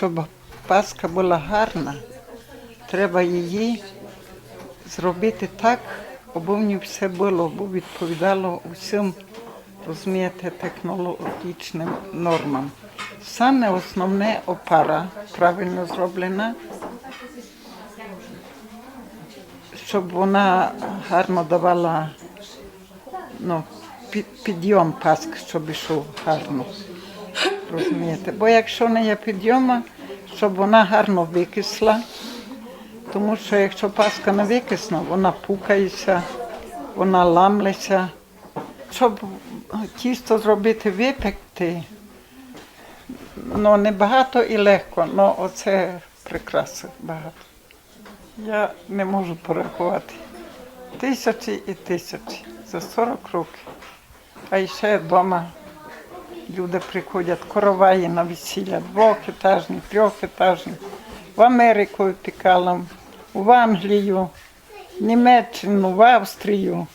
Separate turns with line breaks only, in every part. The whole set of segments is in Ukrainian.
щоб паска була гарна, треба її зробити так, аби все було, бо відповідало усім, розумієте, технологічним нормам. Саме основне опара правильно зроблена, щоб вона гарно давала ну, підйом паски, щоб йшов гарно. Розумієте? Бо якщо не є підйома, щоб вона гарно викисла, тому що якщо паска не викисна, вона пукається, вона ламлеться. Щоб тісто зробити випекти, ну не багато і легко, але оце прикраси багато. Я не можу порахувати. Тисячі і тисячі за 40 років. А ще вдома люди приходять короваї на весілля, двохетажні, трьохетажні. В Америку пікала, в Англію, в Німеччину, в Австрію.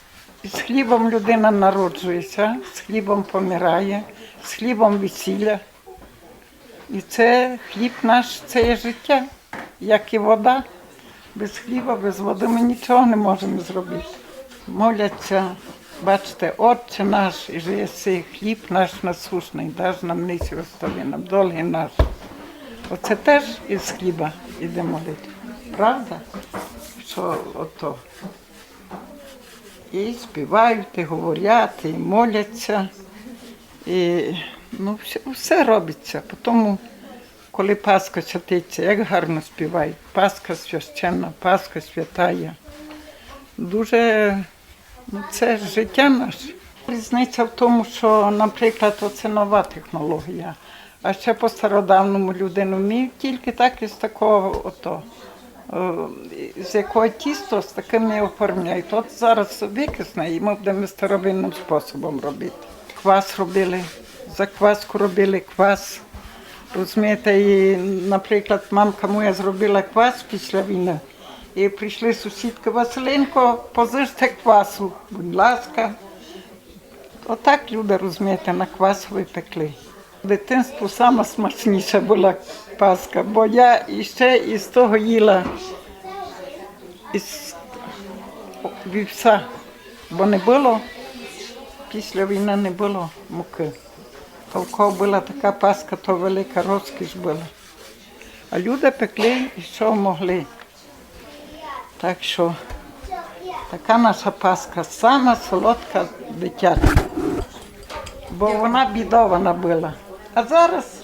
З хлібом людина народжується, з хлібом помирає, з хлібом весілля. І це хліб наш, це є життя, як і вода. Без хліба, без води ми нічого не можемо зробити. Моляться, бачите, Отче наш, і же єси хліб наш насушний, даж нам ниці остави нам, долги наш. Оце теж із хліба іде молитва. Правда? Що ото. І співають, і говорять, і моляться. І ну, все, все робиться. Тому, коли Пасха святиться, як гарно співають. Пасха священна, Пасха святая. Дуже ну, це життя наше. Різниця в тому, що, наприклад, це нова технологія. А ще по стародавному людину вміють тільки так із такого ото. е, З якого тісто з таким не оформляють. От зараз викисне, і ми будемо старовинним способом робити. Квас робили, закваску робили квас. Розумієте, і, наприклад, мамка моя зробила квас після війни. І прийшли сусідки Василенко, позичте квасу, будь ласка. Отак люди, розумієте, на квас випекли. Дитинство сама смачніша була паска, бо я іще із того їла із вівса, бо не було, після війни не було муки. То в кого була така паска, то велика розкіш була. А люди пекли і що могли. Так що така наша паска, сама солодка дитяча. Бо вона бідована була. А зараз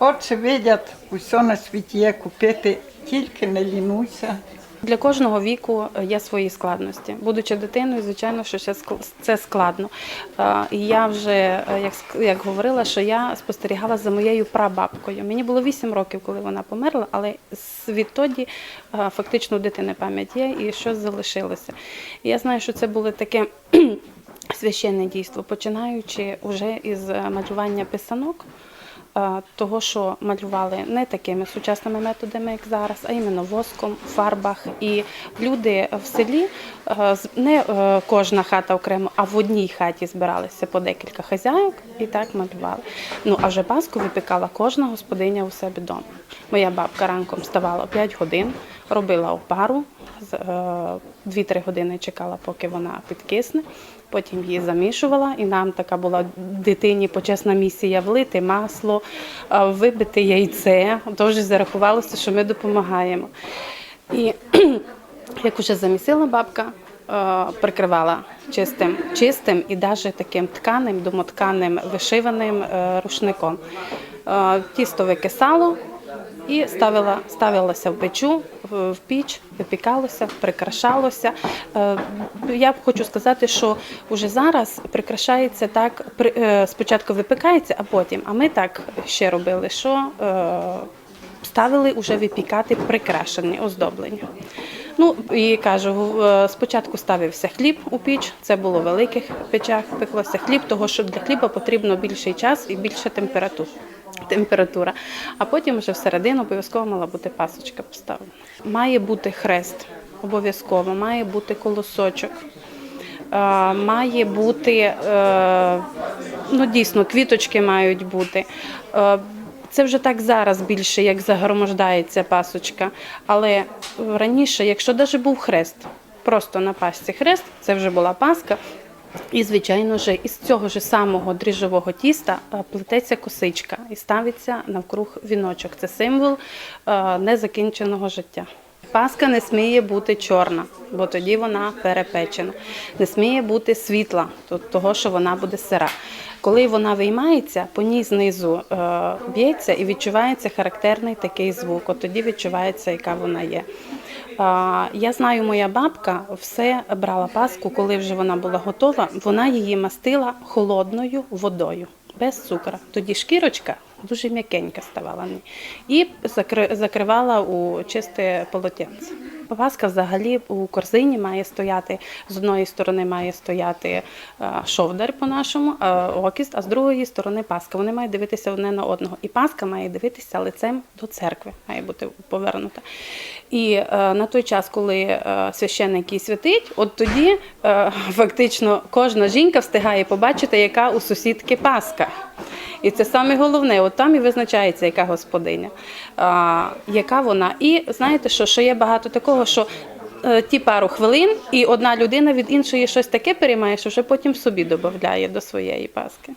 очі видять, усе на світі є купити, тільки не лінуйся.
Для кожного віку є свої складності. Будучи дитиною, звичайно, що це складно. Е, І я вже е, як як говорила, що я спостерігала за моєю прабабкою. Мені було 8 років, коли вона померла, але відтоді е, фактично у дитини пам'ять є і щось залишилося. І я знаю, що це було таке. Священне дійство, починаючи вже із е, малювання писанок, е, того, що малювали не такими сучасними методами, як зараз, а іменно воском, фарбах. І люди в селі е, не е, кожна хата окремо, а в одній хаті збиралися по декілька хазяїв і так малювали. Ну а вже паску випікала кожна господиня у себе вдома. Моя бабка ранком вставала 5 годин, робила опару, з- е, 2-3 години чекала, поки вона підкисне. Потім її замішувала, і нам така була дитині почесна місія влити масло, е, вибити яйце. Тож зарахувалося, що ми допомагаємо. І як уже замісила бабка, е, прикривала чистим, чистим і навіть таким тканим, домотканим вишиваним рушником. Тісто викисало, і ставила, ставилося в печу, в піч, випікалося, прикрашалося. Е, Я хочу сказати, що вже зараз прикрашається так, е, спочатку випікається, а потім. А ми так ще робили, що е, ставили вже випікати прикрашені оздоблення. Ну і кажу, спочатку ставився хліб у піч, це було в великих печах, пеклося хліб, того що для хліба потрібно більший час і більша температура. Температура, а потім вже всередину обов'язково мала бути пасочка поставлена. Має бути хрест, обов'язково, має бути колосочок, має бути, е, ну дійсно, квіточки мають бути. Е, Це вже так зараз більше, як загромождається пасочка. Але раніше, якщо навіть був хрест, просто на пасці хрест, це вже була паска. І, звичайно ж, із цього ж самого дріжджового тіста е, плететься косичка і ставиться навкруг віночок. Це символ е, незакінченого життя. Паска не сміє бути чорна, бо тоді вона перепечена. Не сміє бути світла, того, що вона буде сира. Коли вона виймається, по ній знизу е, б'ється і відчувається характерний такий звук. От тоді відчувається, яка вона є. Я знаю, моя бабка все брала паску, коли вже вона була готова, вона її мастила холодною водою, без цукру. Тоді шкірочка дуже м'якенька ставала і закри- закривала у чисте полотенце. Паска взагалі у корзині має стояти, з одної сторони має стояти е, шовдар по-нашому, е, окіст, а з другої сторони паска. Вони мають дивитися одне на одного. І паска має дивитися лицем до церкви, має бути повернута. І е, на той час, коли священник її святить, от тоді фактично кожна жінка встигає побачити, яка у сусідки паска. І це саме головне, от там і визначається, яка господиня, а, яка вона. І знаєте, що, що є багато такого, що е, ті пару хвилин, і одна людина від іншої щось таке переймає, що вже потім собі додає до своєї паски.